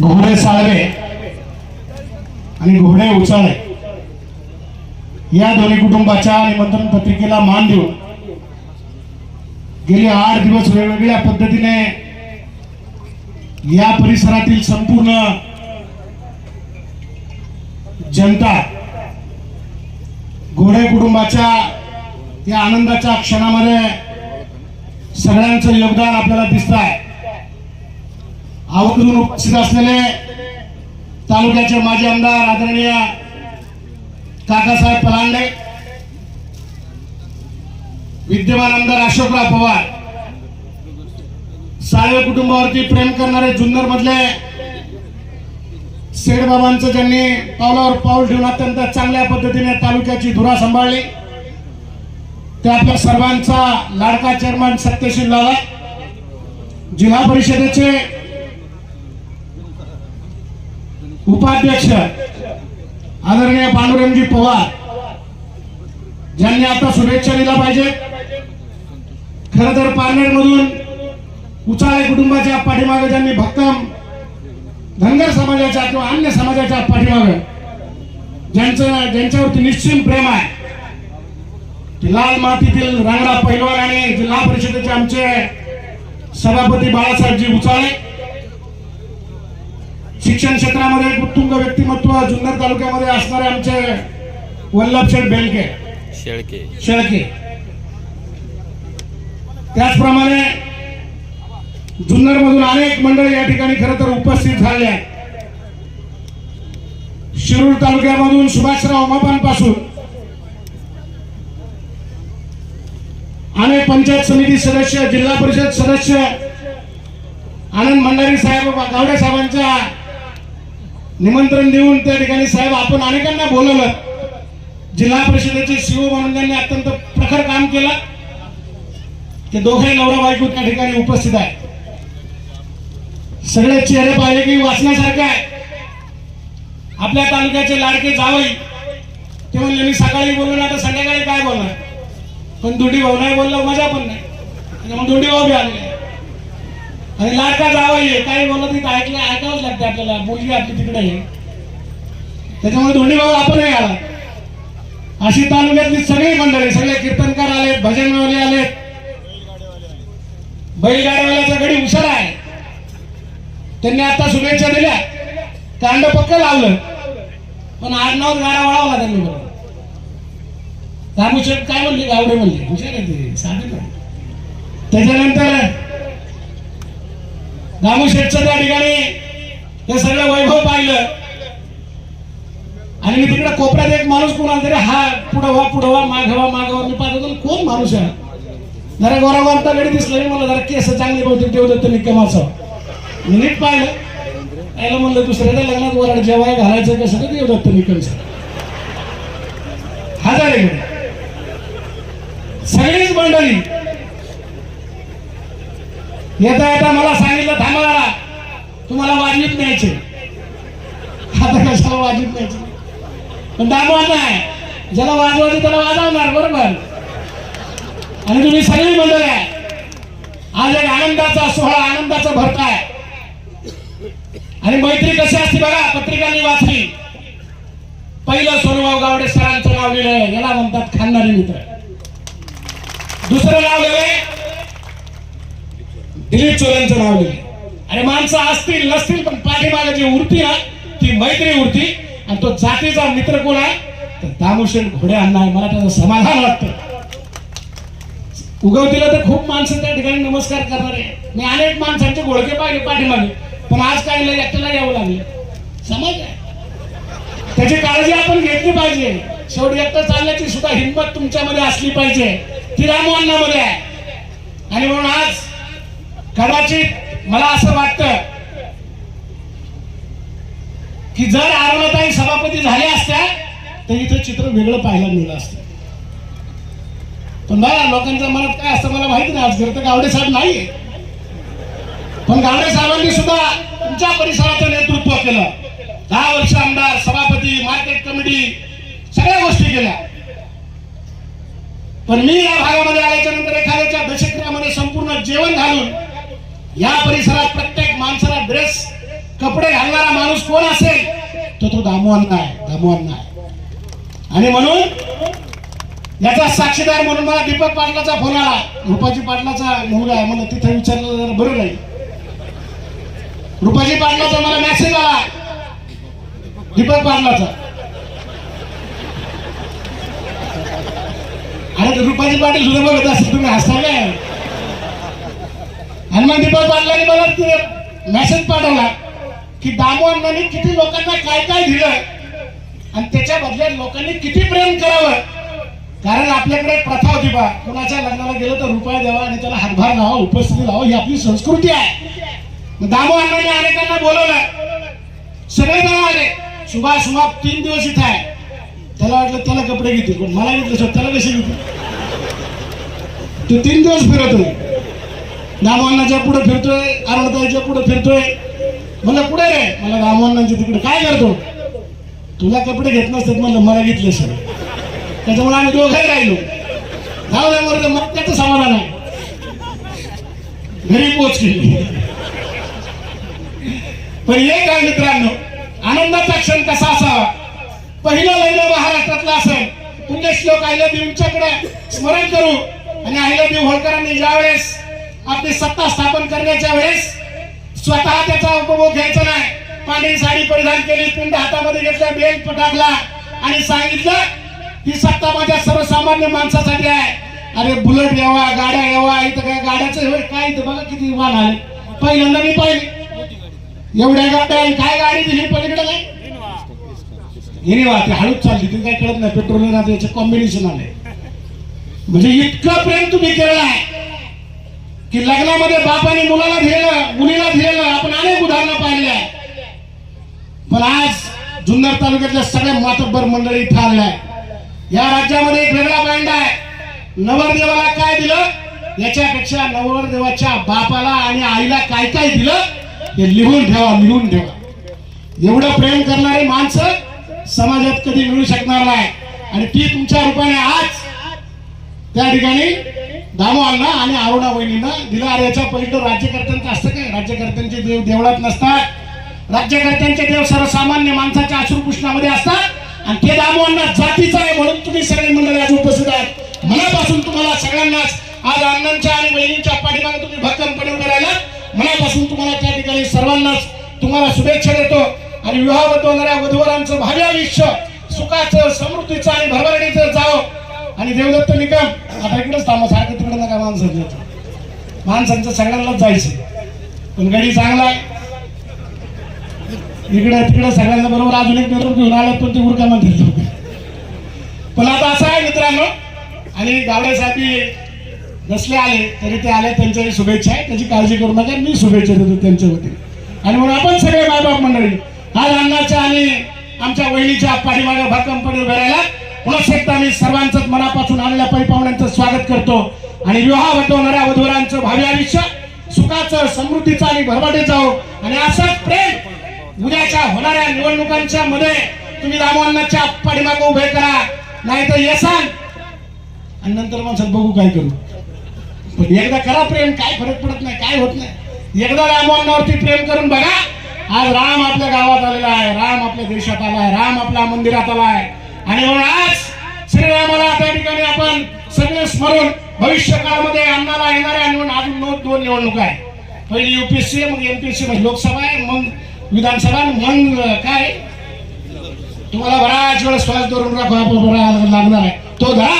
घोडे साळवे आणि घोडे उचाळे या दोन्ही कुटुंबाच्या निमंत्रण पत्रिकेला मान देऊन गेले आठ दिवस वेगवेगळ्या पद्धतीने या परिसरातील संपूर्ण जनता घोडे कुटुंबाच्या या आनंदाच्या क्षणामध्ये सगळ्यांचं योगदान आपल्याला दिसत आहे आवर्जून उपस्थित असलेले तालुक्याचे माजी आमदार आदरणीय काकासाहेब पलांडे विद्यमान आमदार अशोकराव पवार साळवे कुटुंबावरती प्रेम करणारे जुन्नर मधले सेठबाबांचं ज्यांनी पावलावर पाऊल ठेवून अत्यंत चांगल्या पद्धतीने तालुक्याची धुरा सांभाळली ते आपल्या सर्वांचा लाडका चेअरमन सत्यशील लाला जिल्हा परिषदेचे उपाध्यक्ष आदरणीय पांडुरंगजी पवार ज्यांनी आता शुभेच्छा दिल्या पाहिजे खर तर पारनेर मधून उचाळे कुटुंबाच्या पाठीमागे ज्यांनी भक्कम धनगर समाजाच्या किंवा अन्य समाजाच्या पाठीमागे ज्यांचं ज्यांच्यावरती निश्चित प्रेम आहे लाल मातीतील रांगडा पैलवान आणि जिल्हा परिषदेचे आमचे सभापती बाळासाहेबजी उचाळे शिक्षण क्षेत्रामध्ये एक उत्तुंग व्यक्तिमत्व जुन्नर तालुक्यामध्ये असणारे आमचे वल्लभशेठ बेलके. शेळके. शेळके. त्याचप्रमाणे जुन्नर मधून अनेक मंडळी या ठिकाणी खरं तर उपस्थित झाले आहेत. शिरूर तालुक्यामधून सुभाषराव उमापांपासून अनेक पंचायत समिती सदस्य जिल्हा परिषद सदस्य आनंद भंडारी साहेब गावडे साहेबांच्या निमंत्रण देऊन त्या ठिकाणी साहेब आपण अनेकांना बोलवलं. जिल्हा परिषदेचे शिव म्हणून त्यांनी अत्यंत प्रखर काम केलं. ते दोघे नवरा बायको त्या ठिकाणी उपस्थित आहे सगळे चेहरे पाहिले की वाचण्यासारखे आहे आपल्या तालुक्याचे लाडके जावई ते म्हणले मी सकाळी बोललो ना आता संध्याकाळी काय बोलणार? पण दुडी भाऊ नाही बोललो मजा पण नाही. मग दुडी भाऊ बी आले. आणि लाडका जावा आहे काही बोलत तिथं ऐकलं ऐकावंच लागते आपल्याला. मुलगी आपली तिकडे आहे. त्याच्यामुळे दोन्ही भाऊ आपण आला. अशी तालुक्यातली सगळी मंडळी सगळे कीर्तनकार आलेत भजनवाले आलेत. बैलगाड्यावाल्याचा गडी हुशार आहे. त्यांनी आता शुभेच्छा दिल्या. कांड पक्क लावलं. पण आडनाव गाडा वळावला त्यांनी बरोबर रामूशेठ काय म्हणले? गावडे म्हणले. हुशार आहे ते. साधे त्याच्यानंतर रामूशेठचं त्या ठिकाणी हे सगळं वैभव पाहिलं. आणि मी तिकडे कोपऱ्यात एक माणूस कोणाला तरी हा पुढं व्हा पुढं व्हा माग व्हा मी पाहतो कोण माणूस आहे जरा गोरागोरता गडी दिसलं मला जरा केस चांगले बहुतेक देवदत्त निकमाचं मी नीट पाहिलं. यायला म्हणलं दुसऱ्याच्या लग्नात वराड जेवाय घालायचं कसं तर देवदत्त निकमचं. हजार सगळीच मंडळी येता येता मला सांगितलं थांबा जरा. तुम्हाला वाजवीत न्यायचे. आता कशाला वाजवीत न्यायचे? पण दामवाद नाही ज्याला वाजवायचं त्याला वाजवणार बरोबर. आणि तुम्ही सगळी मंडळ आहे. आज एक आनंदाचा सोहळा आनंदाचा भरता आहे. आणि मैत्री कशी असते बघा पत्रिकांनी वाचली. पहिलं सोनूभाऊ गावडे सरांचं नाव लिहिलंय. याला म्हणतात खानदारी मित्र. दुसरं नाव लिहिलंय दिलीप चोरांचं नाव लिहिलं. आणि माणसं असतील नसतील पण पाठीमागे जी उरती ना ती मैत्री उरती आणि तो जातीचा मित्र कोण आहे? तर दामोशेठ घोडे अण्णा आहे. मला त्याचं समाधान वाटतं. उगवतीला तर खूप माणसं त्या ठिकाणी नमस्कार करणार आहे. मी अनेक माणसांचे घोडके पाहिले पाठीमागे. पण आज काय लय एकट्याला यावं लागले? समज आहे. त्याची काळजी आपण घेतली पाहिजे. शेवटी एकटा चालण्याची सुद्धा हिंमत तुमच्यामध्ये असली पाहिजे. ती रामवांनामध्ये आहे. आणि म्हणून आज कदाचित मला असं वाटतं की जर आरोग्यताई सभापती झाल्या असत्या तर इथं चित्र वेगळं पाहायला मिळलं असतं. पण बघा लोकांच्या मनात काय असतं मला माहिती नाही आज घर तर गावडे साहेब नाहीये. पण गावडे साहेबांनी सुद्धा तुमच्या परिसराचं नेतृत्व केलं. दहा वर्ष आमदार सभापती मार्केट कमिटी सगळ्या गोष्टी केल्या. पण मी या भागामध्ये आल्याच्यानंतर एखाद्याच्या दशक्रियामध्ये या परिसरात प्रत्येक माणसाला ड्रेस कपडे घालणारा माणूस कोण असेल तो तो दामोअण्णा आहे दामोअण्णा आहे आणि म्हणून याचा साक्षीदार म्हणून मला दीपक पाटलाचा फोन आला. रुपाजी पाटलाचा मुलगा आहे म्हणून तिथे विचारलं जरा बरं नाही रुपाजी पाटलाचा मला मेसेज आला. दीपक पाटलाचा. आणि रुपाजी पाटील सुद्धा बघत असेल तुम्ही हसता काय? आणि मग दीपक मला ते मेसेज पाठवला की दामू अण्णांनी किती लोकांना काय काय दिलं आणि त्याच्या बदल्यात लोकांनी किती प्रेम करावं? कारण आपल्याकडे एक प्रथा होती बा कुणाच्या लग्नाला गेलं तर रुपये द्यावा आणि त्याला हातभार लावा उपस्थिती लावा ही आपली संस्कृती आहे. मग दामू अण्णांनी अनेकांना बोलवलं. सगळे जण आले. सुभाष सुभाष तीन दिवस इथे आहे. त्याला वाटलं त्याला कपडे घेतील. पण मला घेतलं त्याला कसे घेतील? तू तीन दिवस फिरतोय दामोअण्णाच्या पुढे फिरतोय अरुणताईच्या पुढे फिरतोय. म्हणलं कुठे रे? मला दामोअण्णांच्या तिकडे. काय करतो? तुला कपडे घेत नसतात म्हणलं मला घेतले सर. त्याच्यामुळे आम्ही दोघंही राहिलो. जाऊ दे मग मग त्याचं समाधान आहे. घरी पोचली पण एक आहे मित्रांनो आनंदाचा क्षण कसा असावा? पहिलं लग्न महाराष्ट्रातला असेल. पुण्यश्लोक अहिल्यादेवींच्याकडे स्मरण करू. आणि अहिल्यादेवी होळकरांनी ज्यावेळेस आपली सत्ता स्थापन करण्याच्या वेळेस स्वतः त्याचा उपभोग घ्यायचा नाही. पांढरी साडी परिधान केली पिंड हातामध्ये घेतला बेल पटाकला आणि सांगितलं ही सत्ता माझ्या सर्वसामान्य माणसासाठी आहे. अरे बुलेट यावा गाड्या यावा इथं काय गाड्याचं काय इथं? बघा किती वाहन आले. पहिल्यांदा मी पाहिले. एवढ्या गाड्या काय गाडी दिली पलीकडे काय? हिरवा ते हळूच चालली तिथे काय कळत नाही पेट्रोल कॉम्बिनेशन आले म्हणजे इतकं प्रेम तुम्ही केलं आहे. की लग्नामध्ये बापाने मुलाला दिलेलं मुलीला दिलेलं आपण अनेक उदाहरणं पाहिले आहे पण आज जुन्नर तालुक्यातल्या सगळ्या मातब्बर मंडळी इथं या राज्यामध्ये एक वेगळा बँड आहे. नवरदेवाला काय दिलं? याच्यापेक्षा नवरदेवाच्या बापाला आणि आईला काय काय दिलं? हे लिहून ठेवा लिहून ठेवा. एवढं प्रेम करणारी माणसं समाजात कधी मिळू शकणार नाही. आणि ती तुमच्या रूपाने आज त्या ठिकाणी दामू अण्णा आणि अरुणा वहिनीनं दिलं. अरे याच्या पलीकडे राज्यकर्त्यांचं असतं काय? राज्यकर्त्यांचे देव देवळात नसतात. राज्यकर्त्यांचे देव सर्वसामान्य माणसाच्या अश्रुपुष्णामध्ये असतात. आणि ते दामू अण्णा जातीचं आहे म्हणून तुम्ही सगळे मंडळी आज उपस्थित आहात. मनापासून तुम्हाला सगळ्यांनाच आज अण्णांच्या आणि बहिणींच्या पाठीमागे तुम्ही भक्कमपणे उभे राहिला मनापासून तुम्हाला त्या ठिकाणी सर्वांनाच तुम्हाला शुभेच्छा देतो. आणि विवाहबद्ध होणाऱ्या वधूवरांचं भावी आयुष्य सुखाचं समृद्धीचं आणि भरभरणीचं जावं. आणि देवदत्त निकम आता इकडेच थांबा सारखं तिकडे नका माणसांचं माणसांचं सगळ्यांनाच जायचं. पण गडी चांगला आहे. इकडे तिकडे सगळ्यांना बरोबर अजून एक नेतृत्व घेऊन आलं पण ते उरका म्हणतील पण आता असं आहे मित्रांनो आणि गावड्यासाठी नसले आले तरी ते आले त्यांच्याही शुभेच्छा आहे. त्याची काळजी करू नका मी शुभेच्छा देतो त्यांच्या वतीने. आणि म्हणून आपण सगळे मायबाप मंडळी आज अण्णाच्या आणि आमच्या वहिनीच्या पाठीमागे भक्कमपणे उभे राहिला पुन्हा एकदा मी सर्वांचंच मनापासून आणल्या पै पाहुण्यांचं स्वागत करतो. आणि विवाह वटवणाऱ्या वधूवरांचं भावी आयुष्य सुखाचं समृद्धीचं आणि भरभराटीचं जाओ आणि असंच प्रेम उद्याच्या होणाऱ्या निवडणुकांच्या मध्ये तुम्ही रामवन्नाच्या पाठीमागे उभे करा. नाही तर येसान. आणि नंतर माणसात बघू काय करू. पण एकदा करा प्रेम काय फरक पडत नाही काय होत नाही. एकदा रामवन्नावरती प्रेम करून बघा. आज राम आपल्या गावात आलेला आहे. राम आपल्या देशात आला आहे. राम आपल्या मंदिरात आला आहे. आणि म्हणून आज श्रीरामाला त्या ठिकाणी आपण सगळे स्मरून भविष्य काळामध्ये अन्नाला येणाऱ्या निवडून अजून नऊ दोन निवडणुका आहे पहिली युपीएससी मग एमपीएससी म्हणजे लोकसभा आहे मग विधानसभा मग काय? तुम्हाला बराच वेळ श्वास धरून लागणार आहे. तो धरा.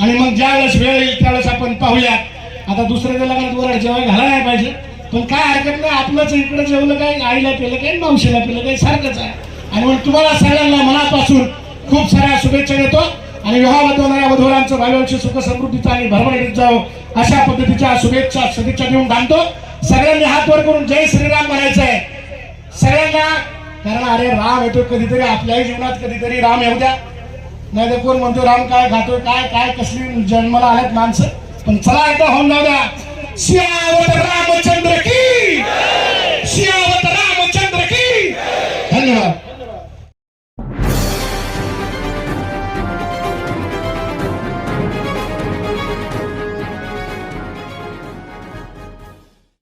आणि मग ज्या वेळेस वेळ येईल त्यावेळेस आपण पाहूयात. आता दुसऱ्याच्या लग्नात वर जेव्हा घाला नाही पाहिजे. पण काय हरकत नाही आपलंच इकडे जेवलं काय आईला पेलं काय मावशीला पेलं काय सारखंच आहे. आणि मग तुम्हाला सगळ्यांना मनापासून खूप साऱ्या शुभेच्छा देतो. आणि विवाहाबद्ध होणाऱ्या वधूवरांचं भाव्याची सुख समृद्धीचा आणि भरभराटीत जावं अशा पद्धतीच्या शुभेच्छा सदिच्छा देऊन बांधतो सगळ्यांनी हात वर करून जय श्रीराम म्हणायचं आहे. सगळ्यांना कारण अरे राम येतो कधीतरी आपल्याही जीवनात कधीतरी राम येऊ द्या. नाही तर कोण म्हणतो राम काय खातोय काय काय कसली जन्माला आल्यात माणसं? पण चला एकदा होऊन जाऊ द्या. श्यावत रामचंद्र